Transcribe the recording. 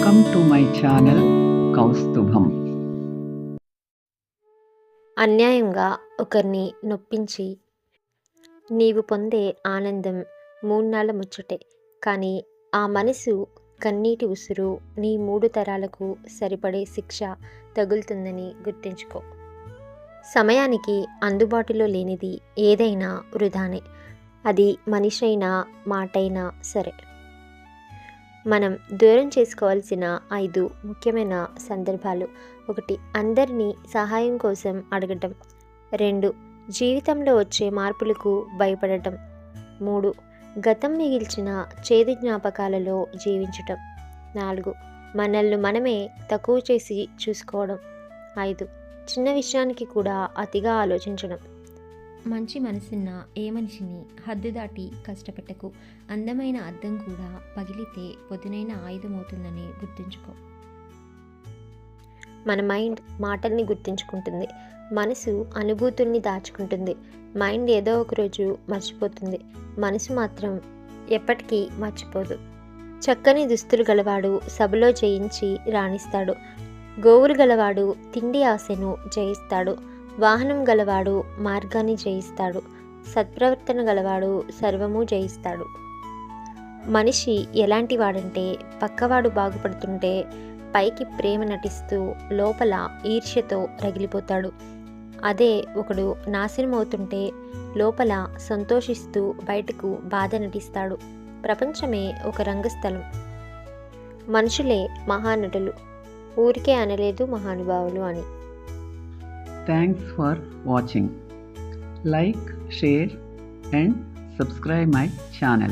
Welcome to my channel Kaustubham అన్యాయంగా ఒకరిని నొప్పించి నీవు పొందే ఆనందం మూన్నాళ్ళ ముచ్చటే. కానీ ఆ మనసు కన్నీటి ఉసురు నీ మూడు తరాలకు సరిపడే శిక్ష తగులుతుందని గుర్తుంచుకో. సమయానికి అందుబాటులో లేనిది ఏదైనా వృధానే. అది మనిషి అయినా మాటైనా సరే. మనం దూరం చేసుకోవాల్సిన ఐదు ముఖ్యమైన సందర్భాలు. ఒకటి అందరినీ సహాయం కోసం అడగటం. రెండు జీవితంలో వచ్చే మార్పులకు భయపడటం. మూడు గతం మిగిల్చిన చేదు జ్ఞాపకాలలో జీవించటం. నాలుగు మనల్ని మనమే తక్కువ చేసి చూసుకోవడం. ఐదు చిన్న విషయానికి కూడా అతిగా ఆలోచించడం. మంచి మనసున్న ఏ మనిషిని హద్దు దాటి కష్టపెట్టకు. అందమైన అద్దం కూడా పగిలితే పొదునైన ఆయుధమవుతుందని గుర్తుంచుకో. మన మైండ్ మాటల్ని గుర్తుంచుకుంటుంది. మనసు అనుభూతుల్ని దాచుకుంటుంది. మైండ్ ఏదో ఒక రోజు మర్చిపోతుంది. మనసు మాత్రం ఎప్పటికీ మర్చిపోదు. చక్కని దుస్తులు గలవాడు సభలో జయించి రాణిస్తాడు. గోవులు గలవాడు తిండి ఆశను జయిస్తాడు. వాహనం గలవాడు మార్గాన్ని జయిస్తాడు. సత్ప్రవర్తన గలవాడు సర్వము జయిస్తాడు. మనిషి ఎలాంటి వాడంటే పక్కవాడు బాగుపడుతుంటే పైకి ప్రేమ నటిస్తూ లోపల ఈర్ష్యతో రగిలిపోతాడు. అదే ఒకడు నాశనం అవుతుంటే లోపల సంతోషిస్తూ బయటకు బాధ నటిస్తాడు. ప్రపంచమే ఒక రంగస్థలం. మనుషులే మహానటులు. ఊరికే అనలేదు మహానుభావులు అని. Thanks for watching. Like, share and subscribe my channel.